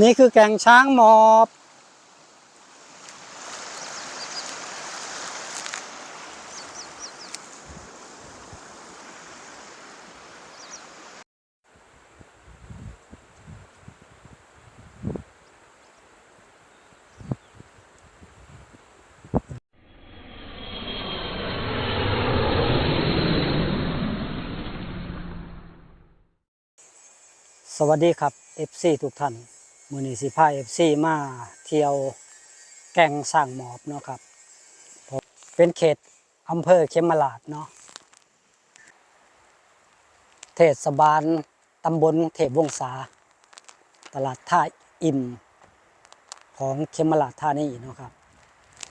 นี่คือแก่งช้างหมอบ สวัสดีครับ FC ทุกท่าน มือนี้สิพา FC มาเที่ยวแก่งสร้างหมอบเนาะครับผมเป็นเขตอำเภอเขมราชเนาะ เทศบาลตำบลเทพวงศา ตลาดท่าอิมของเขมราชท่านี้เนาะครับ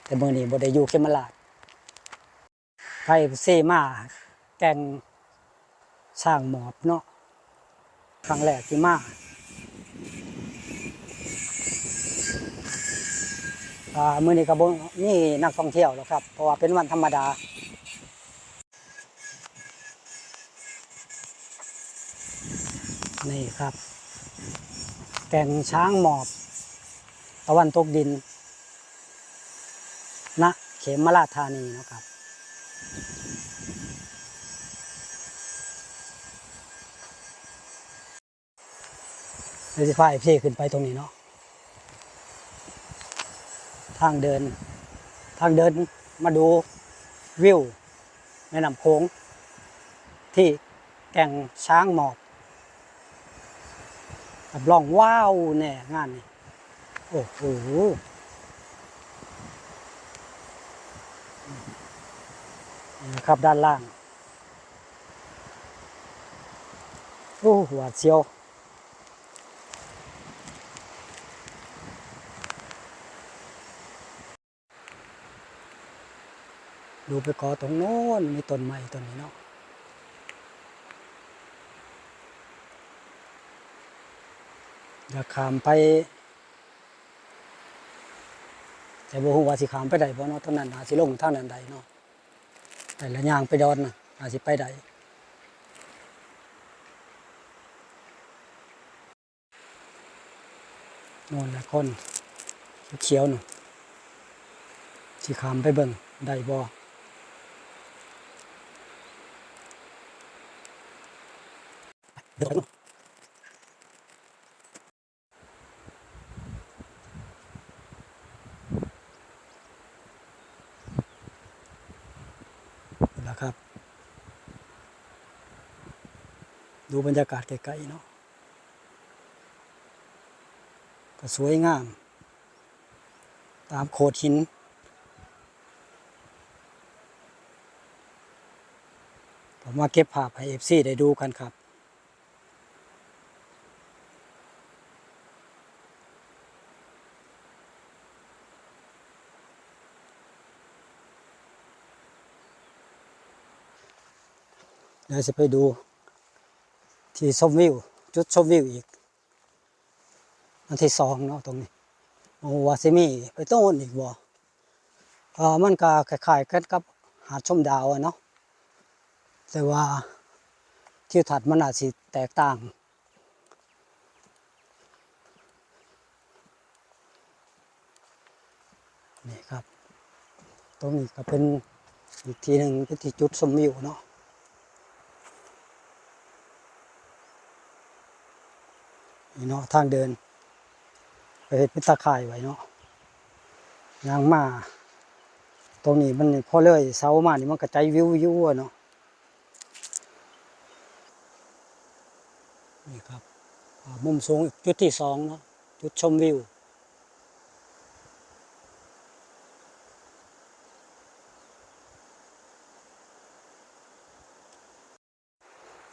แต่มือนี้บ่ได้อยู่เขมราชใคร FC มาแก่งสร้างหมอบเนาะครั้งแรกที่มาอ่า มื้อนี้ก็บ่มีนักท่องเที่ยวหรอกครับ เพราะว่าเป็นวันธรรมดา นี่ครับ แก่งช้างหมอบ ตะวันตกดินณเขมราชธานีนะครับเดี๋ยวจะพาไอพี่ขึ้นไปตรงนี้เนาะ ทางเดิน ทางเดินมาดูวิวแม่น้ำโขงที่แก่งช้างหมอบรับรองว้าวแน่งานนี้โอ้โหนะครับด้านล่าง โอ้หวาดเสียว ดูไปกอตรงโน้นมีต้นไม้ต้นนี้เนาะอยากขามไป แต่บ่ฮู้ว่าสิขามไปได้บ่เนาะตอนนั้นอาจสิลงทางนั้นใดเนาะแต่ละย่างไปดอนน่ะอาจสิไปได้น่นแหละคนเขียวๆน่ะสิขามไปเบิ่งได้บ่ เดี๋ยวไปดูแล้วครับ ดูบรรยากาศไกลๆเนาะก็สวยงาม ตามโขดหินผมมาเก็บภาพให้เอฟซีได้ดูกันครับ ดี๋ยวจะไปดูที่ชมวิว จุดชมวิวอีก อันที่สองเนาะตรงนี้โอ้วาซิมีไปต้นอีกบ่อ่ามันก็คล้ายๆกันกับหาดชมดาวอะเนาะแต่ว่าที่ถัดมันอาจสิแตกต่าง นี่ครับ ตรงนี้ก็เป็นอีกทีหนึ่งเป็นที่จุดชมวิวเนาะ นี่เนาะทางเดินไปเห็ดเป็นตาข่ายไว้เนาะยางมาตรงนี้มันพอเลยเสามานี่มันกระจายวิววิวเนาะนี่ครับมุมสูงจุดที่สองเนาะจุดชมวิว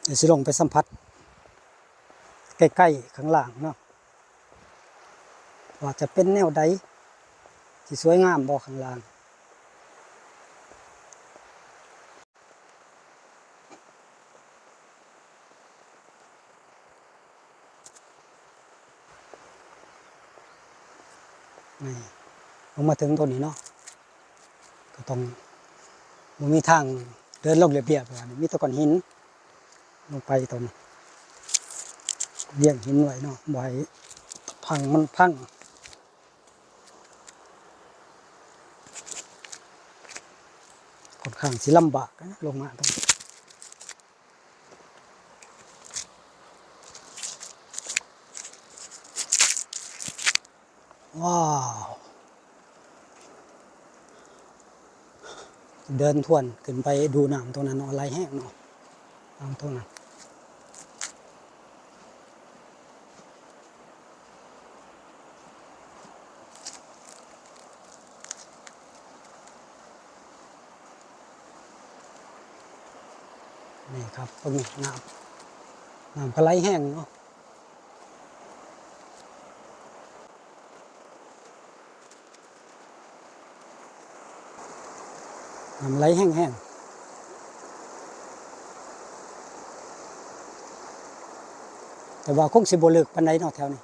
เดี๋ยวสิลงไปสัมผัส ใกล้ๆข้างล่างเนาะว่าจะเป็นแนวใดที่สวยงามบ่ข้างล่างนี่ลงมาถึงตัวนี้เนาะก็ต้องมันมีทางเดินลงเรียบๆแบบนี้มีตะกอนหิน ลงไปตรงนี้ เลี้ยงหินไว้เนาะบ่ให้พพังมันพังค่อนข้างสิลำบากนะลงมาตรงนี้ว้าว เดินทวนขึ้นไปดูน้ำตรงนั้นเนาะไหลแห้งเนาะน้ำตรงนั้นนี่ ครับตรงนี้น้ำน้ำก็ไหลแห้งเนาะน้ำไหลแห้งๆแต่ว่าคงสิบเลึกปันไดเนาะแถวนี้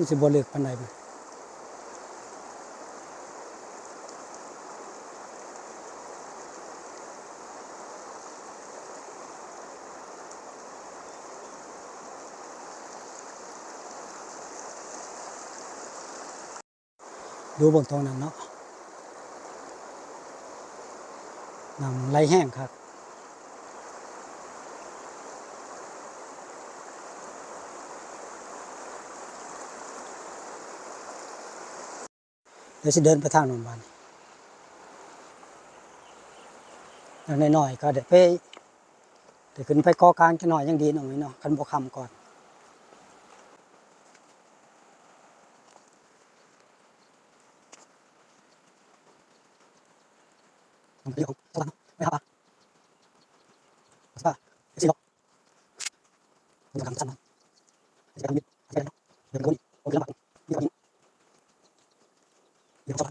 มันสิบ่เลือกปานใดมันดูเบนตรงนั้นเนาะน้ำไหลแห้งครับ ดี๋ยวจะเดินไปทางโนนบ้านอย่างน้อยๆก็เดี๋ยวไปเดี๋ยวขึ้นไปกอกลางจะหน่อยยังดีหน่อยเนาะกันบกคำก่อนเดี๋ยวสลับไม่ครับสลับสิหรอกเดี๋ยวทำสั้นนะเดี๋ยวทำนิดเดี๋ยวเดี๋ยวนี้โอ้ยลำบากเดี๋ยวนี้เดี๋ยวสลับเดี๋ยวนี้เดี๋ยวนี้เดี๋ยวนี้เดี๋ยวนี้หน่อยรอ เอ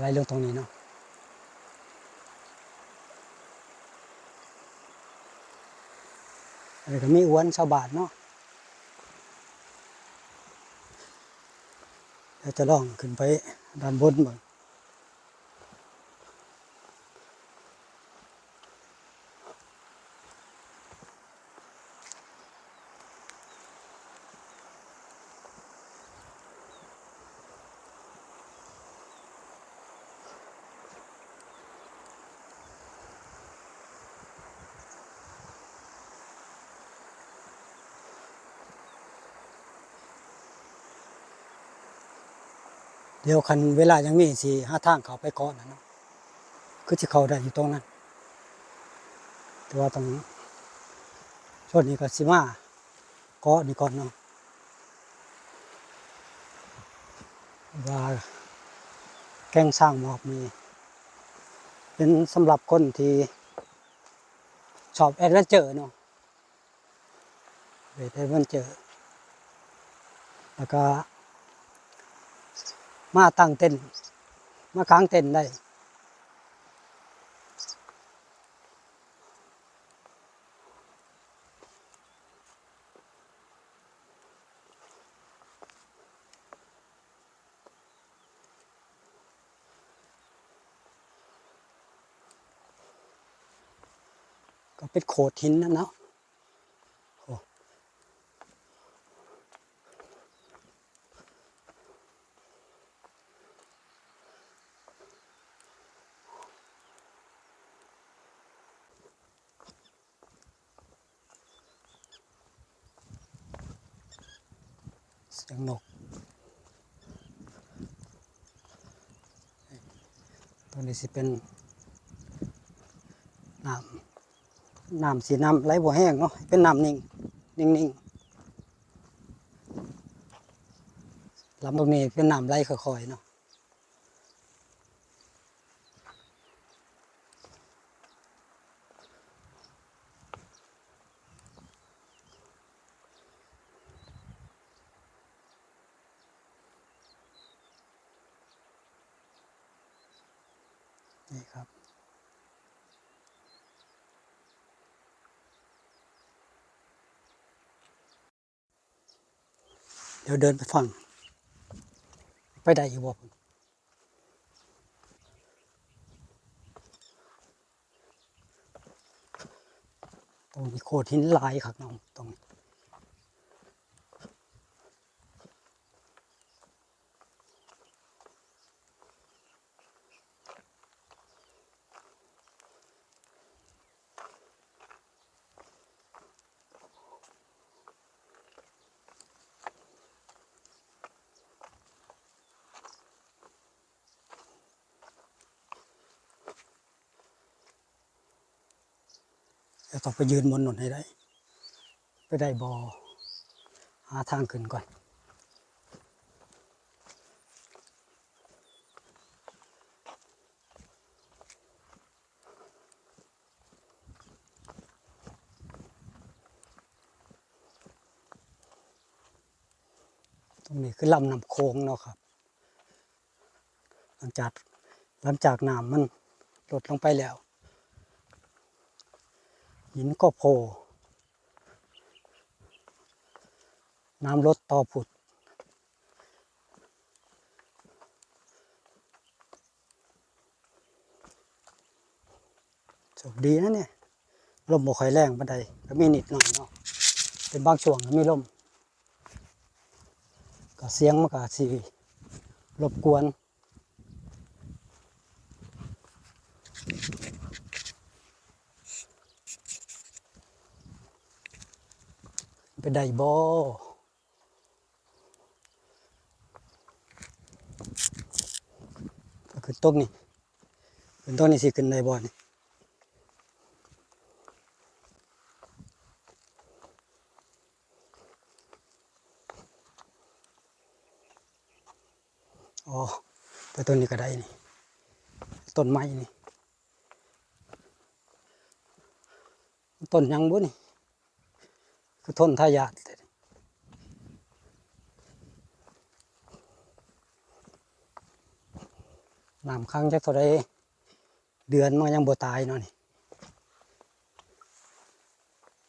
ไล่เรื่องตรงนี้เนาะหรือก็มีอ้วนชาวบ้านเนาะเดี๋ยวจะลองขึ้นไปด้านบนบ้าง เดี๋ยวคันเวลายังมีสิหาทางเขาไปเกาะนะเนาะคือจะเขาได้อยู่ตรงนั้น แต่ว่าตรงช่วงนี้ก็สิมาเกาะนี่ก่อนเนาะว่าแกงสร้างหมอบมี เป็นสำหรับคนที่ชอบแอดเวนเจอร์เนาะเวทแอดเวนเจอร์แล้วก็ มาตั้งเต็นมาค้างเต็นได้ ก็เป็นโขดหินนะเนาะโอ้เสียงนกตัวนี้ สิเป็นน้ำน้ำสีน้ำไหลบัวแห้งเนาะเป็นน้ำนิ่งนิ่งนิ่งลำตรงนี้เป็นน้ำไหลค่อยๆเนาะ ดี๋ยวเดินไปฟัง ไปได้อยู่บ่ตรงนี้โคตรหินลายครับน้องตรงนี้ จะต้องไปยืนบนหนนให้ได้ ไปได้บอหาทางขึ้นก่อนตรงนี้คือลำน้ำโค้งเนาะครับ หลังจากหลังจากน้ำมันลดลงไปแล้ว หินก็โผล่น้ำลดต่อผุดโชคดีนะเนี่ยลมบ่ค่อยแรงบันไดก็มีนิดหน่อยเนาะเป็นบางช่วงก็มีลมก็เสียงมันก็สิรบกวน ไปได้บ่ก็คือต้มนี่เป็นต้นนี่สิขึ้นได้บ่นี่อ๋อแต่ต้นนี้ก็ได้นี่ต้นไม้นี่ต้นยังบุนี่ คือทนทายาทน้ำครั้งจักเท่าไรเดือนมันยังบ่ตายเนาะนี่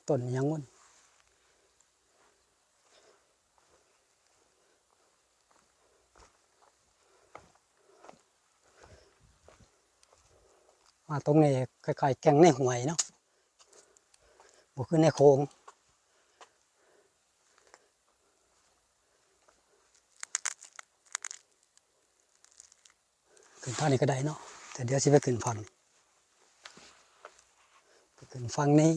ต้นยังมันมาตรงนี้คล้ายๆแกงในหวยเนาะบ่คือในโค้ง ขึ้นทานี้ก็ได้เนาะแต่เดี๋ยวสิไปขึ้นฝั่งไปขึ้นฝั่งนี้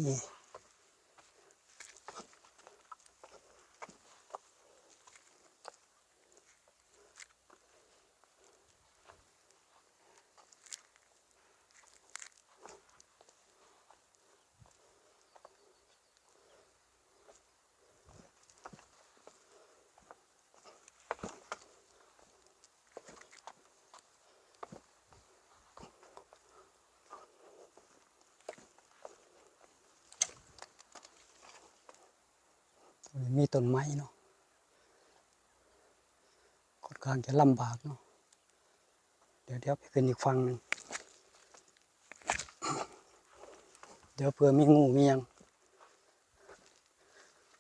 มีต้นไม้เนาะค่อนข้างจะลำบากเนาะเดี๋ยวเดี๋ยวไปขึ้นอีกฝั่งหนึ่งเดี๋ยวเผื่อมีงูมียัง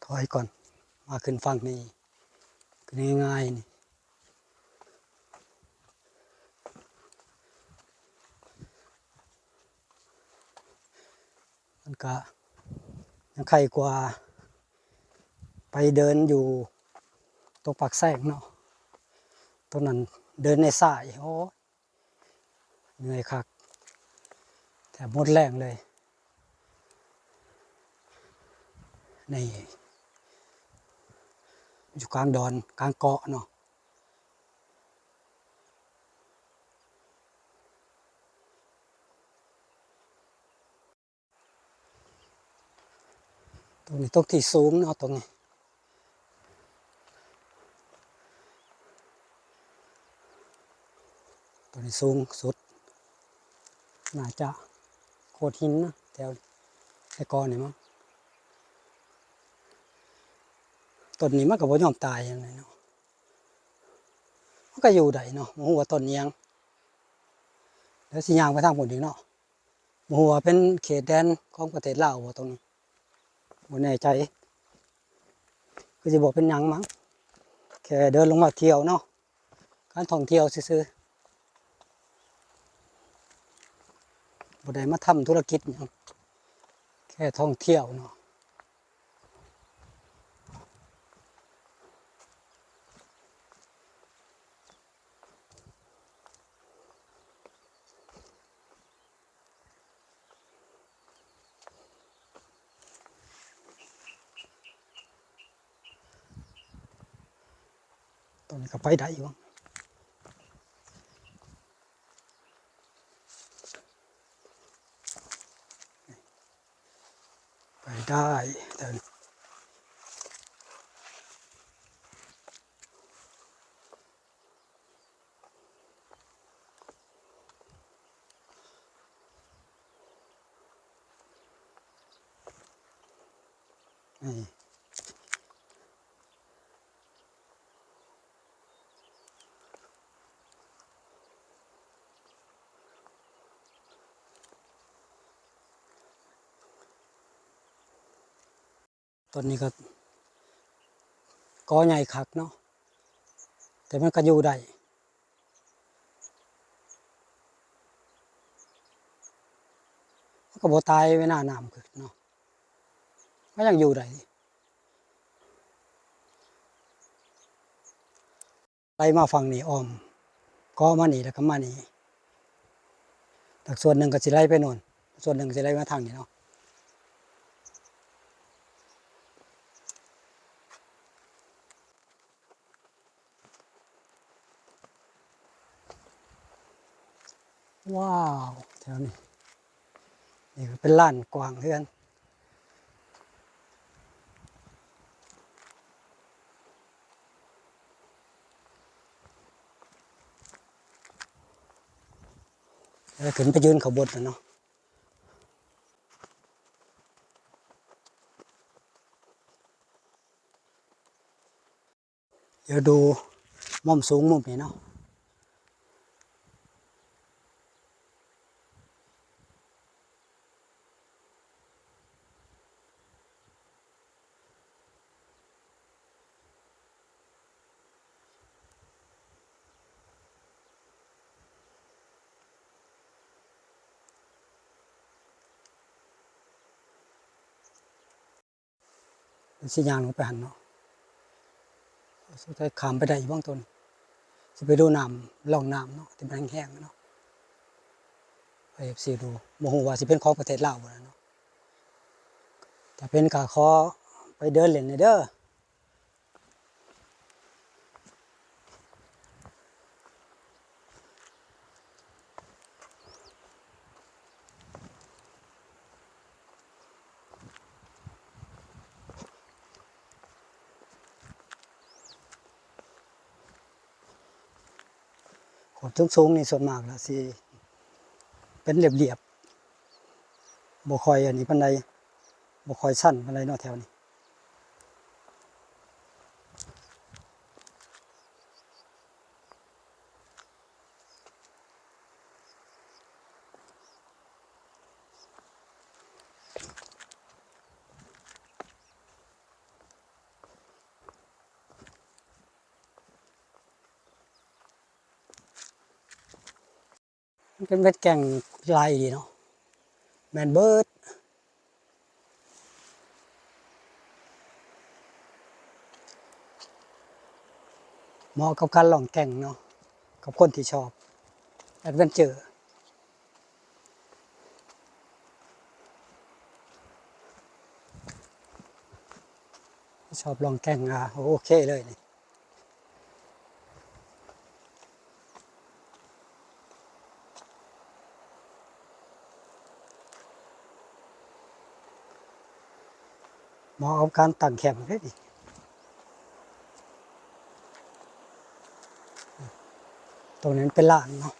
ถอยก่อน มาขึ้นฝั่งนี้ขึ้นง่ายๆนี่มันก็ยังใครกว่า ไปเดินอยู่ตรงปากแซงเนาะตรงนั้นเดินในสายโอ้ยเหนื่อยคักแต่หมดแรงเลยนี่อยู่กลางดอนกลางเกาะเนาะตรงนี้ตรงที่สูงเนาะตรงนี้ ตัวนี้สูงสุด น่าจะโคตรหินนะแถวไอ้กอนี่มั้งต้นนี้มันก็บ่ยอมตายยังไงเนาะมันก็อยู่ได้เนาะมหัวต้นยังแล้วสิย่างไปทางพุ่นอีกเนาะบ่ฮู้ว่าเป็นเขตแดนของประเทศลาวตรงนี้บ่แน่ใจคือสิบ่เป็นยังมั้งแค่เดินลงมาเที่ยวเนาะการท่องเที่ยวซื่อ บ่ได้มาทำธุรกิจหยังแค่ท่องเที่ยวเนาะตรงนี้ก็ไปได้อยู่ ไปได้ ต้นนี้ก็กอใหญ่คักเนาะแต่มันก็อยู่ได้มันก็บ่ตายเวลาน้ำขึ้นเนาะก็ยังอยู่ได้ไปมาฝั่งนี้อ้อมก็มานี่แล้วก็มานี่แต่ส่วนหนึ่งก็สิไล่ไปโน่นส่วนหนึ่งสิไล่มาทางนี้เนาะ ว้าวแถวนี้นี่เป็นล้านกว้างเพื่อนแล้วขึ้นไปยืนขาบนนะเนาะเดี๋ยวดูมุมสูงมุมนี้เนาะ สิยางลงไปหันเนาะสุดท้ายขามไปได้อีกบ้างต้นจะไปดูน้ำล่องน้ำเนาะที่มันแห้งๆเนาะไปสีดูโมโหว่าสิเป็นของประเทศลาวบ่ล่ะเนาะแต่เป็นกาคอไปเดินเล่นหน่อยเด้อ สูงๆนี่ส่วนมากแล้วสิเป็นเรียบๆบ่คอยอันนี้ปันใดบ่คอยสั้นปันใดเนาะแถวนี้ มันเป็นเม็ดแกงลายดีเนาะแมนเบิร์ดเหมาะกับการลองแก่งเนาะกับคนที่ชอบแอดเวนเจอร์ชอบลองแก่งอะโอเคเลยนี่ เหมาะกับการตั้งแคมป์เลยดิตรงนั้นเป็นลานเนาะ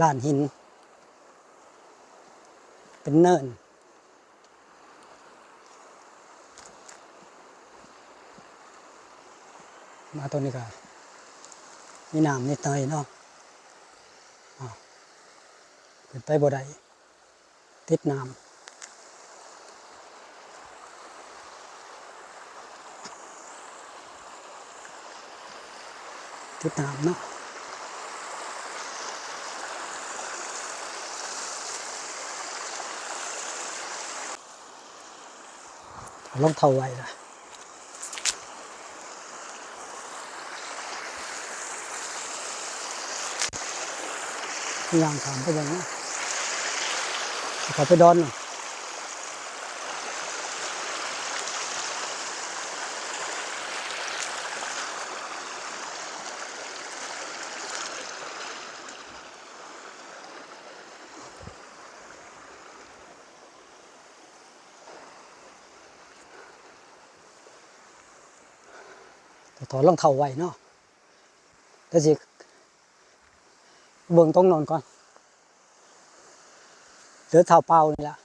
ลานหิน เป็นเนินมาตรงนี้ก็มีน้ำนิดหน่อยเนาะอ้าวขึ้นไปบ่ได้ติดน้ำ ติดน้ำเนาะลองเท่าไว้ละย่างถามไปยังนะขอไปดอนหน่อย ดรองเท้าไว้เนาะแต่สิเบิ่งต้องนอนก่อนเหลือเท้าเปล่านี่ละ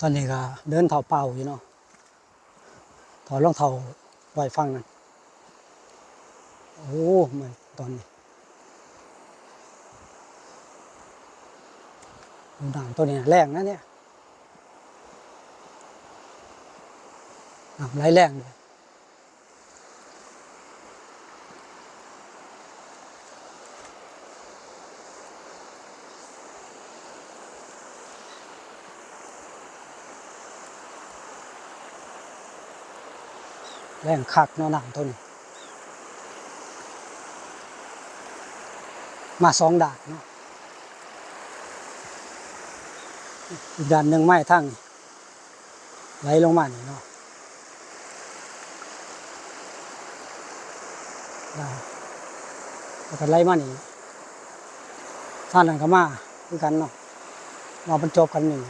ตอนนี้ก็เดินเท้าเปล่าอยู่เนาะถอดรองเท้าไว้ฟังนั่น โอ้มันตอนนี้ดูหนังตัวนี้แรงนะเนี่ยหนังไรแรงเลยแรงคักเนาะหนังตัวนี้ มาสองดานเนาะอีกด่านหนึ่งไม้ทั้งไหลลงมานี่เนาะแล้วก็ไหลมานี่ท่านนั้นก็มาคือกันเนาะมาบรรจบกันนี่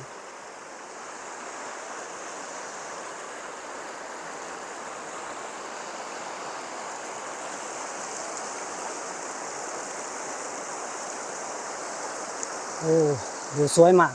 โอ้ดูสวยมาก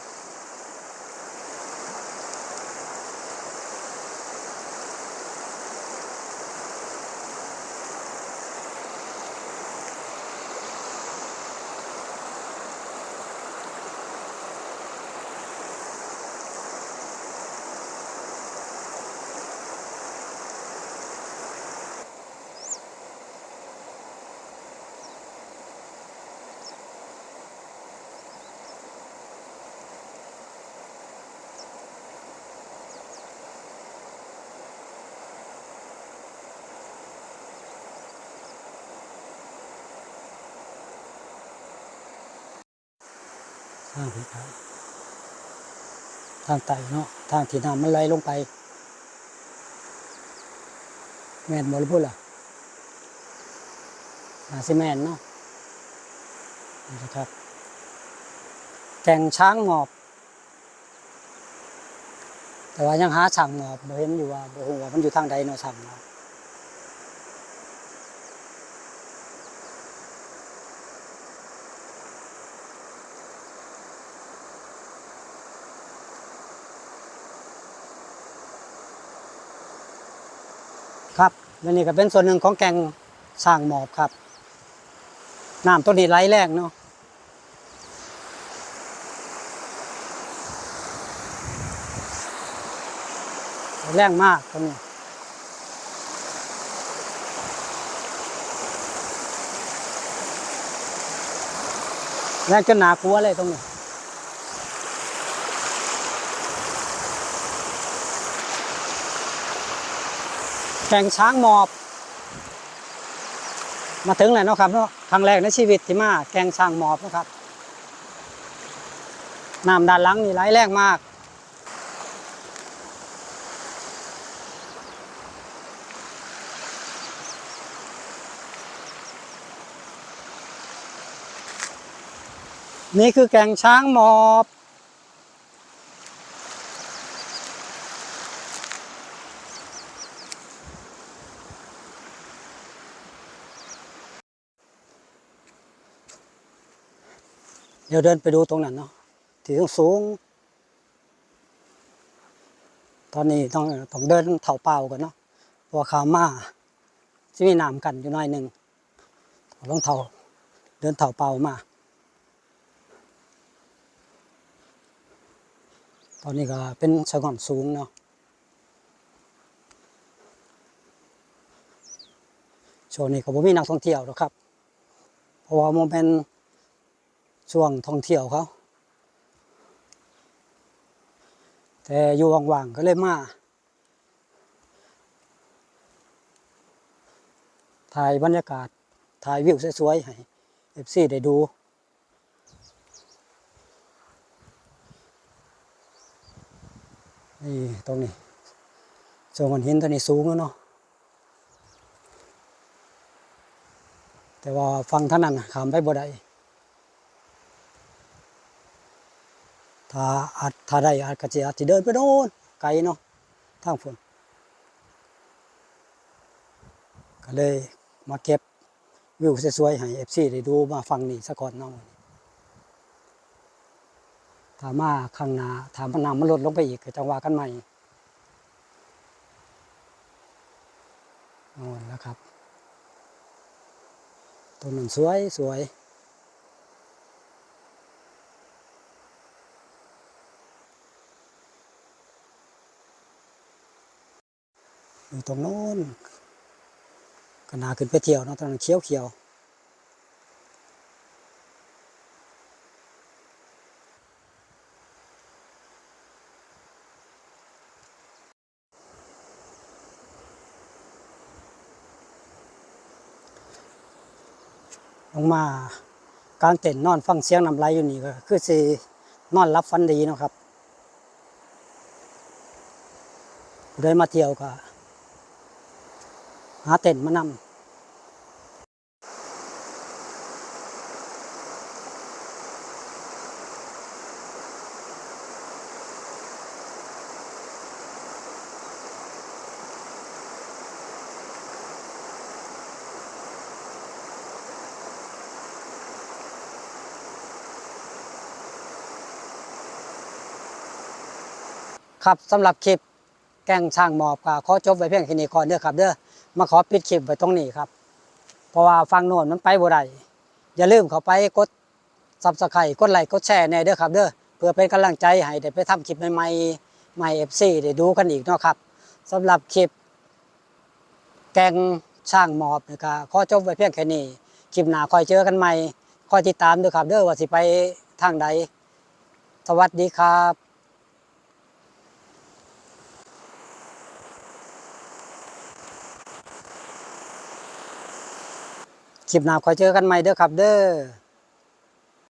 างที่ครับทางไตเนาะทางที่น้ำมันไหลลงไป แม่นบริพูดล่ะนาซิแมนเนาะนี่นะครับ แก่งช้างหมอบ แต่ว่ายังหาช่างหมอบเห็นอยู่ว่าบ่ฮู้ว่ามันอยู่ทางใดเนาะช่างหมอบ ครับและนี่ก็เป็นส่วนหนึ่งของแกงสร้างหมอบครับน้ำตัวนี้ไหลแรงเนาะแรงมากตัวนี้แรงจนหนากลัวเลยตรงนี้ แข่งช้างหมอบ มาถึงแล้วเนาะครับเนาะครั้งแรกในชีวิตที่มาแข่งช้างหมอบนะครับน้ำด้านหลังนี่ไหลแรงมากนี่คือแก่งช้างหมอบ เดี๋ยวเดินไปดูตรงนั้นเนาะที่สูงสูงตอนนี้ต้องต้องเดินเถ่าเปล่ากันเนาะเพราะว่าขามาที่มีน้ำกันอยู่หน่อยหนึ่งต้องเถ่าเดินเถ่าเปล่ามา ตอนนี้ก็เป็นชายก่อนสูงเนาะช่วงนี้ก็บ่มีนักท่องเที่ยวหรอกครับ เพราะว่ามันเป็น ช่วงท่องเที่ยวเขาแต่อยู่ว่างๆก็เลยมาถ่ายบรรยากาศถ่ายวิวสวยๆให้เอฟซีได้ดู นี่ตรงนี้ส่วนก้หินตัวนี้สูงแล้วเนาะแต่ว่าฟังท่านนั้นขามไปบ่ได้ ถ้าอาจถ้าได้อาจก็จะอาจจะเดินไปโน่นไกลเนาะทางฝนก็เลยมาเก็บวิวสวยๆให้เอฟซีได้ดูมาฟังนี่ซะก่อนเนาะถามาข้างหน้าถามันน้ำมันลดลงไปอีกก็จะว่ากันใหม่โอนแล้วครับ ต้นนั้นสวยสวย อยู่ตรงโน้นก็นาขึ้นไปเที่ยวเนาะตอนนั้นเขียวเขียวลงมากลางเต็นท์นอนฟังเสียงน้ำไหลอยู่นี่ก็คือสินอนรับฟันดีนะครับผู้ได้มาเที่ยวก็ หาเต็นท์มานำครับสำหรับคลิปแก้งช่างหมอบก็ขอจบไว้เพียงแค่นี้ก่อนเด้อครับเด้อ มาขอปิดคลิปไว้ตรงนี้ครับ เพราะว่าฟังโน่นมันไปบ่ได้อย่าลืมเข้าไปกดซับสไครต์กดไลค์กดแชร์แน่เด้อครับเด้อเพื่อเป็นกำลังใจให้ได้ไปทำคลิปใหม่ๆใหม่ FC ได้ดูกันอีกเนาะครับสำหรับคลิป แกงช่างหมอบนะครับข้อจบไว้เพียงแค่นี้คลิปหน้าคอยเจอกันใหม่คอยติดตามด้วยครับเด้อว่าสิไปทางใดสวัสดีครับ คลิปหน้าคอยเจอกันใหม่เด้อครับเด้อ